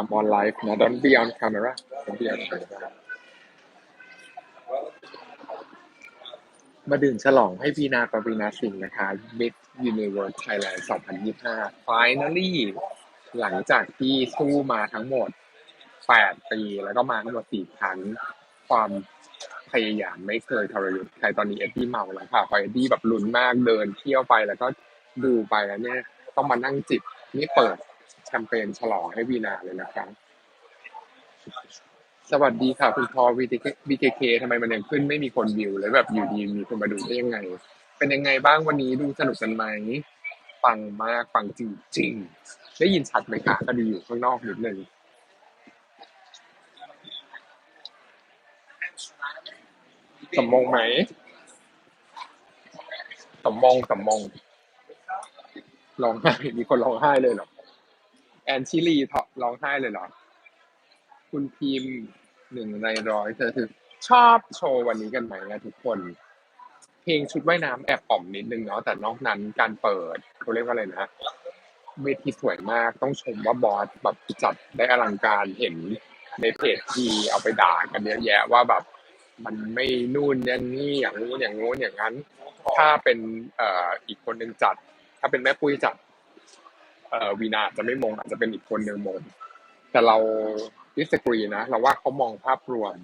I'm on live นะ Don't be on camera Don't be on camera มาดื่มฉลองให้วีนาปวีนาสิงห์นะคะ Miss Universe Thailand 2025 Finally หลังจากที่สู้มาทั้งหมด 8 ปี แล้วก็มาทั้งหมด 4 ครั้ง ความพยายามไม่เคยทรยศใครตอนนี้เอ็ดดี้เมาแล้วค่ะพอเอ็ดดี้แบบลุ้นมากเดินเที่ยวไปแล้วก็ดูไปแล้วเนี่ย ต้องมานั่งจิบนี่เปิด แชมเปญฉลองให้วีนาเลยนะครับ สวัสดีค่ะ คุณพอ VKK ทำไมมันยังขึ้นไม่มีคนวิวเลยแบบอยู่ดีมีคนมาดูได้ยังไง เป็นยังไงบ้างวันนี้ดูสนุกกันไหมฟังมากฟังจริงๆได้ยินชัดไหมคะก็ดีอยู่ข้างนอกนิดนึงสมมงไหมสมมงสมมงร้องไห้มีคนร้องไห้เลยเหรอ อนชิลีร้องไห้เลยเหรอ คุณพิมพ์หนึ่งในร้อยเธอถึงชอบโชว์วันนี้กันไหมนะทุกคน เพลงชุดว่ายน้ำแอบอ่อมนิดนึงเนาะแต่นอกนั้นการเปิดเขาเรียกว่าอะไรนะเวทีสวยมากต้องชมว่าบอสแบบจัดได้อลังการเห็นในเพจที่เอาไปด่ากันเยอะแยะว่าแบบมันไม่นู่นอย่างนี้อย่างนู้นอย่างงู้นอย่างนั้น ถ้าเป็นเอ่ออีกคนหนึ่งจัด ถ้าเป็นแม่ปุ้ยจัด เอ่อวีนาจะไม่มองอาจจะเป็นอีกคนหนึ่งมงแต่เราดิสกรีนะเราว่าเขามองภาพรวม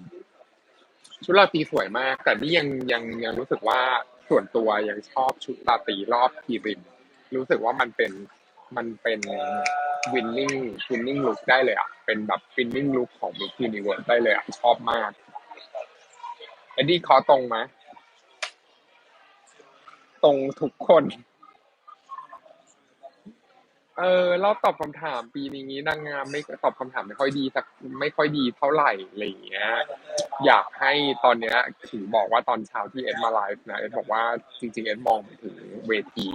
ชุดราตรีสวยมาก แต่นี่ยังยังยังรู้สึกว่าส่วนตัวยังชอบชุดราตรีรอบทีริม รู้สึกว่ามันเป็นมันเป็นวินนิ่งวินนิ่งลุคได้เลยอะเป็นแบบวินนิ่งลุคของมิส s ิ n ิเวิร์ได้เลยอะชอบมากเอ็ดดี้คอตรงไหมตรงทุกคน เออรอบตอบคำถามปีนี้นางงามไม่ตอบคำถามไม่ค่อยดีสักไม่ค่อยดีเท่าไหร่อะไรอย่างเงี้ย อยากให้ตอนเนี้ยถึงบอกว่าตอนเช้าที่เอ็ดมาไลฟ์นะเอ็ดบอกว่าจริง ๆ เอ็ดมองไปถึงเวที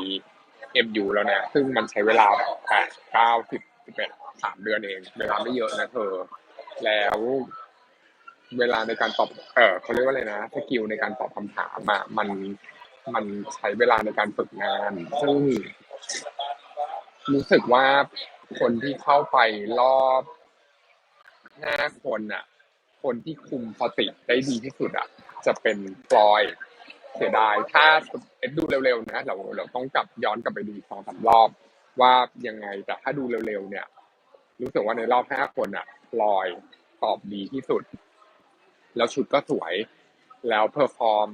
เอ็มยูแล้วเนี่ยซึ่งมันใช้เวลาแปดเก้าสิบสิบเอ็ดสามเดือนเองเวลาไม่เยอะนะเธอ แล้วเวลาในการตอบ เออเขาเรียกว่าอะไรนะสกิลในการตอบคำถามอะมันมันใช้เวลาในการฝึกงาน ซึ่ง รู้สึกว่าคนที่เข้าไปรอบห้าคนอะ คนที่คุมสติได้ดีที่สุดอะ จะเป็นฟลอยเสียดายถ้าเอ็ดดูเร็วๆนะเราเราต้องกลับย้อนกลับไปดูอีสองสามรอบ ว่ายังไงแต่ถ้าดูเร็วๆเนี่ย รู้สึกว่าในรอบห้าคนอะฟลอยตอบดีที่สุด แล้วชุดก็สวย แล้วเพอร์ฟอร์ม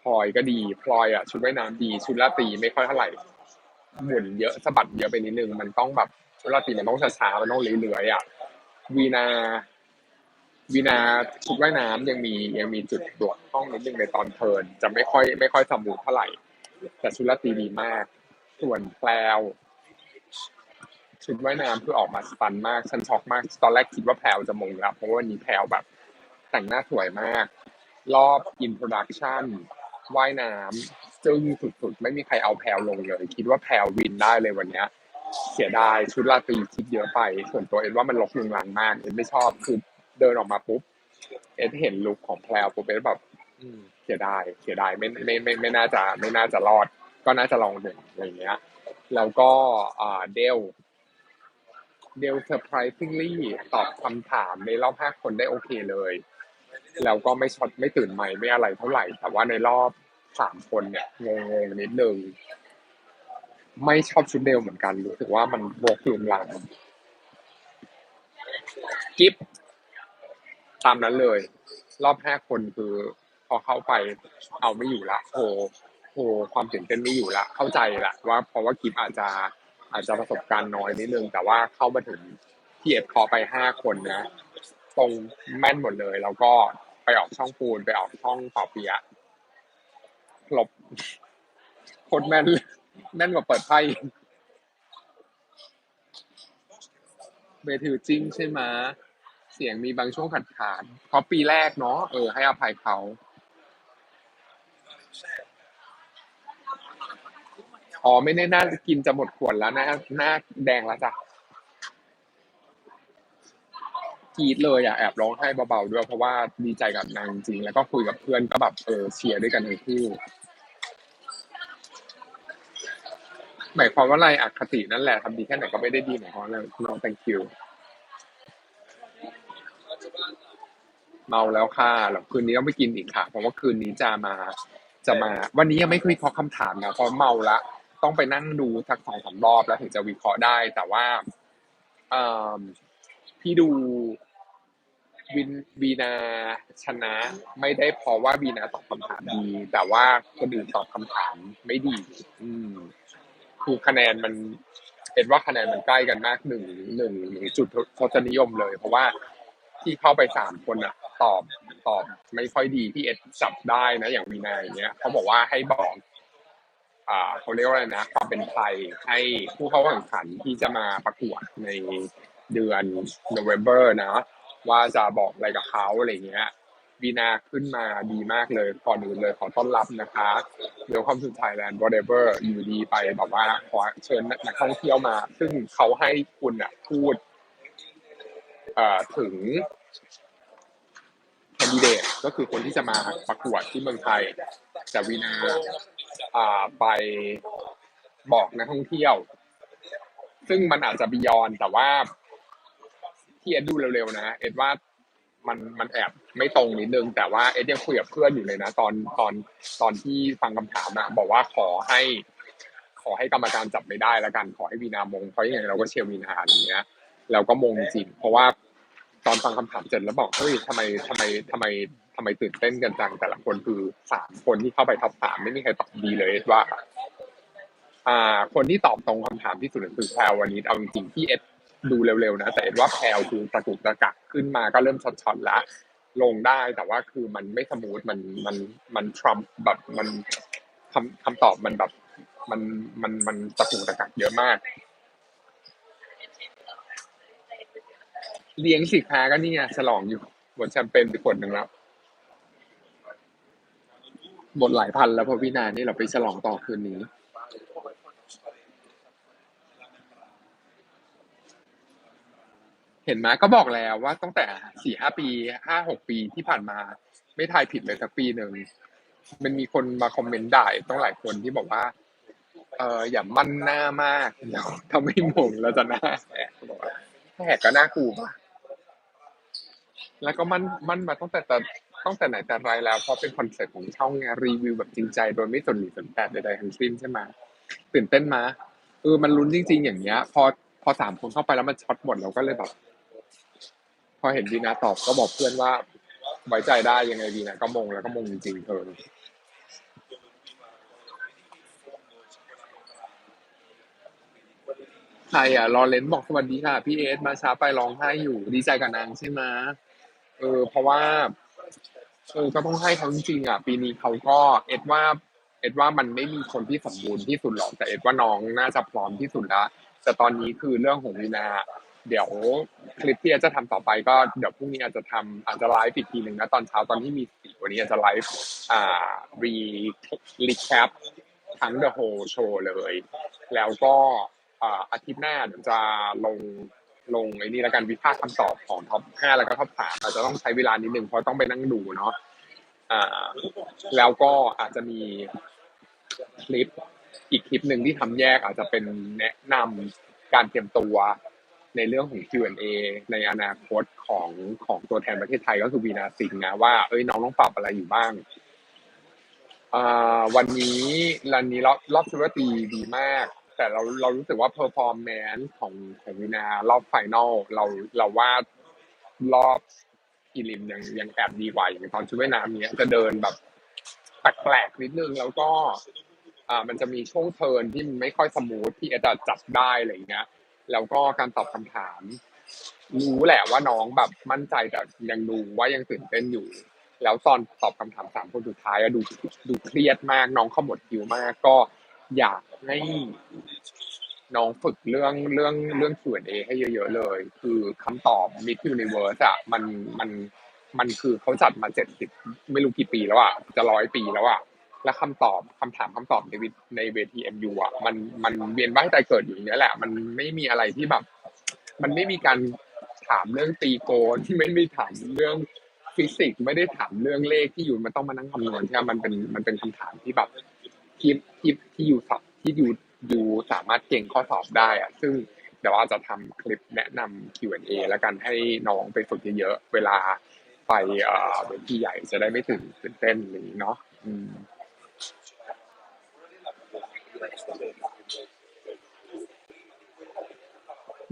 พลอยก็ดีพลอยอะชุดว่ายน้ำดีชุดราตีไม่ค่อยเท่าไหร่ หมุนเยอะสะบัดเยอะไปนิดนึง มันต้องแบบชุดราตรีมันต้องช้าๆมันต้องเรื่อยๆอะวีนาวีนาชุดว่ายน้ำยังมียังมีจุดบวกห้องนิดนึงในตอนเทินจะไม่ค่อยไม่ค่อยสมูทเท่าไหร่ แต่ชุดราตรีดีมาก ส่วนแพลวชุดว่ายน้ำคือออกมาสตันมากฉันช็อกมาก ตอนแรกคิดว่าแพลวจะมงแล้วเพราะว่าวันนี้แพลวแบบ แต่งหน้าสวยมาก รอบอินโ o รดักชั่นว่ายน้ำ จึ้งสุดๆ ไม่มีใครเอาแพลวลงเลย คิดว่าแพลววินได้เลยวันเนี้ย เสียดายชุดราตรีคิดเยอะไป ส่วนตัวเอ็ดว่ามันลกลุงลังมากเอ็ดไม่ชอบคือเดินออกมาปุ๊บเอ็ดเห็นลุคของแพลวปุ๊บเอ็ดแบบอืมเสียดายเสียดายไม่ไม่ไม่ไม่น่าจะไม่น่าจะรอด ก็น่าจะลองหนึ่งอะไรเงี้ย แล้วก็อ่าเดลเดลเซอร์ไพรส์ซิ่งลี่ตอบคำถามในรอบห้าคนได้โอเคเลย แล้วก็ไม่ช็อตไม่ตื่นใหม่ไม่อะไรเท่าไหร่ แต่ว่าในรอบ สามคนเนี่ยงงๆนิดนึงไม่ชอบชุดเดลเหมือนกัน รู้สึกว่ามันโบกลุมลังกิฟตามนั้นเลย รอบห้าคนคือพอเข้าไปเอาไม่อยู่ละโหโหความตื่นเต้นไม่อยู่ละเข้าใจละว่าเพราะว่ากิฟอาจจะอาจจะประสบการณ์น้อยนิดนึง แต่ว่าเข้ามาถึงที่เอฟคอไปห้าคนนะ ตรงแม่นหมดเลย แล้วก็ไปออกช่องปูนไปออกช่องเป่าเปียะ ลบโคตรแม่นเลยแม่นกว่าเปิดไพ่เบถือจริงใช่ไหมเสียงมีบางช่วงขัดขาดเพราะปีแรกเนาะเออ ให้อภัยเขาอ๋อไม่ได้น่ากินจะหมดขวดแล้วหน้าหน้าแดงแล้วจ้ะกรีดเลยอะแอบร้องไห้เบาๆด้วยเพราะว่าดีใจกับนางจริงแล้วก็คุยกับเพื่อนก็แบบเออเชียร์ด้วยกันทั้งคู่ หมายความว่าอะไรอคตินั่นแหละทำดีแค่ไหนก็ไม่ได้ดีหมายความว่าอะไรน้อง thank you เมาแล้วค่ะแล้วคืนนี้ต้องไปกินอีกค่ะ เพราะว่าคืนนี้จะมาจะมา วันนี้ยังไม่วิเคราะห์คำถามนะเพราะเมาละต้องไปนั่งดูสักสองสามรอบแล้วถึงจะวิเคราะห์ได้ แต่ว่าพี่ดูวินวีนาชนะ ไม่ได้เพราะว่าวีนาตอบคำถามดี แต่ว่าคนอื่นตอบคำถามไม่ดี อืม คือคะแนนมันเห็นว่าคะแนนมันใกล้กันมากหนึ่งหนึ่งหนึ่งจุดทศนิยมเลย เพราะว่าที่เข้าไปสามคนอะตอบตอบไม่ค่อยดีที่เอ็ดจับได้นะ อย่างวีนาอย่างเงี้ยเขาบอกว่าให้บอก อ่าเขาเรียกว่าอะไรนะความเป็นไทยให้ผู้เข้าแข่งขันที่จะมาประกวดในเดือน November นะว่าจะบอกอะไรกับเขาอะไรเงี้ย วีนาขึ้นมาดีมากเลยก่อนอื่นเลยขอต้อนรับนะคะเดี๋ยวความสุดไทยแลนด์ whatever อยู่ดีไปแบบว่าขอเชิญนักท่องเที่ยวมา ซึ่งเขาให้คุณอะพูดเอ่อถึงแคนดิเดตก็คือคนที่จะมาประกวดที่เมืองไทยแต่วีนาอ่าไปบอกนักท่องเที่ยว ซึ่งมันอาจจะบียอนแต่ว่าที่เอ็ดดูเร็วๆนะ เอ็ดว่า มันมันแอบไม่ตรงนิดนึง แต่ว่าเอ็ดยังคุยกับเพื่อนอยู่เลยนะ ตอนตอนตอนที่ฟังคำถามอะบอกว่าขอให้ ขอให้กรรมการจับไม่ได้แล้วกัน ขอให้วีนามงเพราะยังไงเราก็เชียร์วีนาอย่างเงี้ยแล้วก็มงจริงเพราะว่าตอนฟังคำถามเสร็จแล้วบอกเฮ้ยทำไมทำไมทำไมทำไมตื่นเต้นกันจังแต่ละคนคือสามคนที่เข้าไปท็อปสามไม่มีใครตอบดีเลยเอ็ดว่า อ่า คนที่ตอบตรงคำถามที่สุดคือแพรววันนี้เอาจริงๆที่เอ็ด ดูเร็วๆนะ แต่เอ็ดว่าแพรวคือตะกุกตะกักขึ้นมาก็เริ่มช็อตๆแล้วลงได้แต่ว่าคือมันไม่สมูทมันมันมันทรัมป์แบบมันคำคำตอบมันแบบมันมันมันตะกุกตะกักเยอะมาก เลี้ยงสิค้าก็นี่ไงฉลองอยู่หมดแชมเปญไปขวดหนึ่งแล้วหมดหลายพันแล้วพอพี่นานี่เราไปฉลองต่อคืนนี้ เห็นไหมก็บอกแล้วว่าตั้งแต่สี่ห้าปีห้าหกปีที่ผ่านมา ไม่ทายผิดเลยสักปีหนึ่งมันมีคนมาคอมเมนต์ด่าต้องหลายคนที่บอกว่า เอออย่ามั่นหน้ามากเดี๋ยวถ้าไม่มงเราจะหน้าแหกบอกว่าแหกก็น่ากลัวปะแล้วก็มั่นมั่นมาตั้งแต่แต่ตั้งแต่ไหนแต่ไรแล้วเพราะเป็นคอนเซ็ปต์ของช่องไงรีวิวแบบจริงใจโดยไม่สนหลีสนแปดใดๆทั้งสิ้นใช่ไหมตื่นเต้นมาเออมันลุ้นจริง ๆ อย่างเงี้ย พอพอสามคนเข้าไปแล้วมันช็อตหมดเราก็เลยแบบ พอเห็นวีนาตอบก็บอกเพื่อนว่าไว้ใจได้ยังไงวีนาก็มงแล้วก็มงจริงๆเธอใครอะรอเลนบอกสวัสดีค่ะ พี่เอสมาช้าไปร้องไห้อยู่ดีใจกับนางใช่ไหมเออ เพราะว่าเออก็ต้องให้เขาจริงๆอะ ปีนี้เขาก็เอ็ดว่า เอ็ดว่ามันไม่มีคนที่สมบูรณ์ที่สุดหรอกแต่เอ็ดว่าน้องน่าจะพร้อมที่สุดแล้วแต่ตอนนี้คือเรื่องของวีนา เดี๋ยวคลิปที่อ็ดจะทำต่อไปก็เดี๋ยวพรุ่งนี้อาจจะทำอาจจะไลฟ์อีกทีหนึ่งนะตอนเช้าตอนที่มีสติวันนี้อาจจะไลฟ์อ่ารีรีแคปทั้ง The Whole Show เลย แล้วก็อ่าอาทิตย์หน้าเดี๋ยวจะลงลงไอ้นี่แล้วกันวิพากษ์คำตอบของท็อปห้าแล้วก็ท็อปสามอาจจะต้องใช้เวลานิดนึงเพราะต้องไปนั่งดูเนาะอ่าแล้วก็อาจจะมีคลิปอีกคลิปหนึ่งที่ทำแยกอาจจะเป็นแนะนำการเตรียมตัว ในเรื่องของ Q&A ในอนาคตของของตัวแทนประเทศไทยก็คือวีนาสิงห์นะว่าเอ้ยน้องต้องปรับอะไรอยู่บ้างวันนี้รันนี้รอบรอบชุดว่าตีดีมาก แต่เราเรารู้สึกว่า performance ของของวีนารอบไฟนอลเราเราว่ารอบอีลิมยังยังแอบดีกว่าอย่างตอนชุดว่ายน้ำเนี้ยจะเดินแบบแปลกๆนิดนึงแล้วก็ อ่ามันจะมีช่วงเทิร์นที่มันไม่ค่อยสมูทที่เอดจับได้อะไรอย่างเงี้ย แล้วก็การตอบคำถาม รู้แหละว่าน้องแบบมั่นใจแต่ยังดูว่ายังตื่นเต้นอยู่ แล้วตอนตอบคำถามสามคนสุดท้ายอะดูดูเครียดมากน้องขมวดคิ้วมากก็อยากให้น้องฝึกเรื่องเรื่องเรื่อง Q&A ให้เยอะ ๆ เลย คือคำตอบ Mid Universe อะมันมันมันคือเขาจัดมาเจ็ดสิบไม่รู้กี่ปีแล้วอะจะร้อยปีแล้วอะ และคำตอบคำถามคำตอบในในเวที MU อะมันมันเวียนว่ายตายเกิดอยู่อย่างนี้ยแหละ มันไม่มีอะไรที่แบบ มันไม่มีการถามเรื่องตีโกนที่ไม่ได้ถามเรื่องฟิสิกส์ไม่ได้ถามเรื่องเลขที่อยู่มันต้องมานั่งคำนวณใช่ไหมมันเป็นมันเป็นคำถามที่แบบที่ที่ที่อยู่สอบที่อยู่อยู่สามารถเก่งข้อสอบได้อะ ซึ่งเดี๋ยวอาจจะทำคลิปแนะนำ Q&A แล้วกันให้น้องไปฝึกเยอะๆเวลาไปเอ่อเวทีใหญ่จะได้ไม่ตื่นตื่นเต้นอะไรอย่างนี้เนาะอืม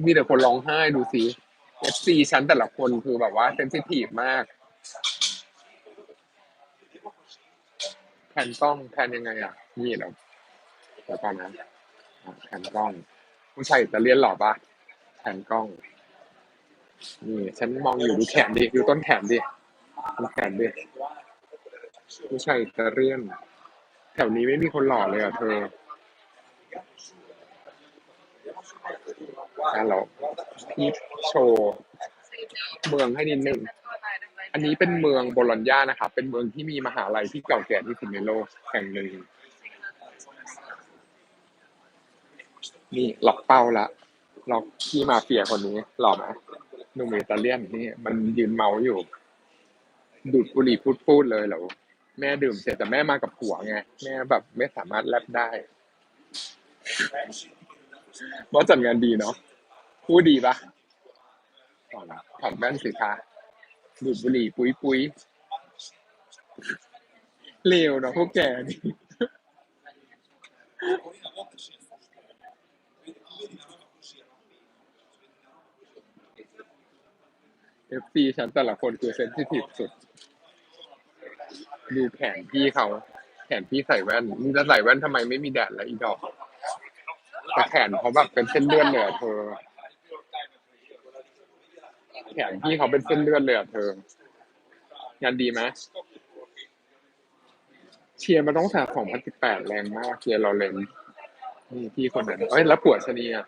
มีแต่คนร้องไห้ดูสิ FC ฉันแต่ละคนคือแบบว่าเซนซิทีฟมากแผนกล้องแผนยังไงอะนี่เหรอเดี๋ยวก่อนนะอะแผนกล้องผู้ชายอิตาเลียนหล่อปะแผนกล้อง นี่ ฉันมองอยู่ดูแขนดิดูต้นแขนดิดูแขนดิผู้ชายอิตาเลียนแถวนี้ไม่มีคนหล่อเลยอะเธอ อะเราพี่โชว์เมืองให้นิดนึงอันนี้เป็นเมืองโบโลญญานะครับ เป็นเมืองที่มีมหาลัยที่เก่าแก่ที่สุดในโลกแห่งหนึ่ง นี่หลอกเป้าละหลอกพี่มาเฟียคนนี้หล่อไหมหนุ่มอิตาเลียนนี่มันยืนเมาอยู่ ดูดบุหรี่พูดพูดๆเลยเหรอแม่ดื่มเสร็จแต่แม่มากับผัวไง แม่แบบไม่สามารถแลบได้ บอสจัดงานดีเนาะพูดดีปะถอดละถอดแว่นสิคะดูดบุหรี่ปุ้ยปุ้ยเลวเนาะพวกแกนี่เอฟซีฉันแต่ละคนคือเซนซิทีฟสุด ดูแขนพี่เขา แขนพี่ใส่แว่นมึงจะใส่แว่นทำไมไม่มีแดดแล้วอีดอก แต่แขนเขาแบบเป็นเส้นเลือดเลยอะเธอ แขนพี่เขาเป็นเส้นเลือดเลยอะเธอ งานดีไหมเชียร์มาต้องแต่2018แปดแรงมากเชียร์เราเลนนี่พี่คนนั้นเอ้ยแล้วผัวชะนีอะ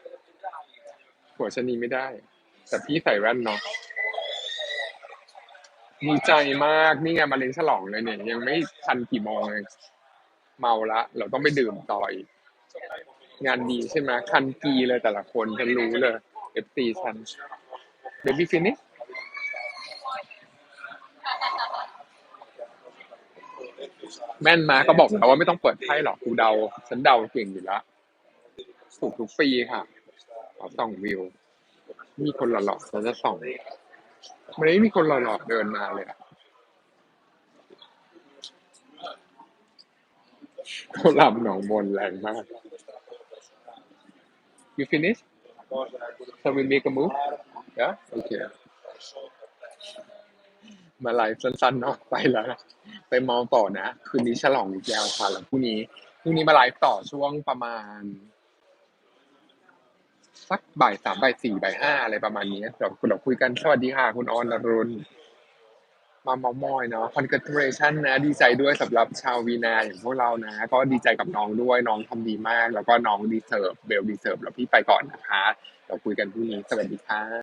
ผัวชะนีไม่ได้ แต่พี่ใส่แว่นเนาะดีใจมากนี่ไงมาเลี้ยงฉลองเลยเนี่ย ยังไม่ทันกี่โมงเลยเมาละ เราต้องไปดื่มต่ออีก งานดีใช่ไหมคันกีเลยแต่ละคนฉันรู้เลยเอฟซีฉันเบบี้ฟินิชแม่นมาก็บอกแล้วว่าไม่ต้องเปิดไพ่หรอกกูเดา ฉันเดาเก่งอยู่แล้วถูกทุกปีค่ะขอส่องวิว มีคนหล่อๆฉันจะส่องมันไม่มีคนหล่อๆเดินมาเลยอะเขาหลับหนองมนแรงมาก you finish shall we make a move yeah okay มาไลฟ์สั้นๆเนาะไปแล้วนะไปเมาต่อนะคืนนี้ฉลองอีกแล้วค่ะแล้วพรุ่งนี้พรุ่งนี้มาไลฟ์ต่อช่วงประมาณ สักบ่ายสามบ่ายสี่บ่ายห้าอะไรประมาณนี้เดี๋ยวเราคุยกันสวัสดีค่ะคุณออนอรุณ มาเมามอยเนาะ congratulation นะ ดีใจด้วยสำหรับชาววีนาอย่างพวกเรานะ ก็ดีใจกับน้องด้วยน้องทำดีมาก แล้วก็น้องดีเซิร์ฟเบลดีเซิร์ฟแล้วพี่ไปก่อนนะคะเราคุยกันพรุ่งนี้สวัสดีค่ะ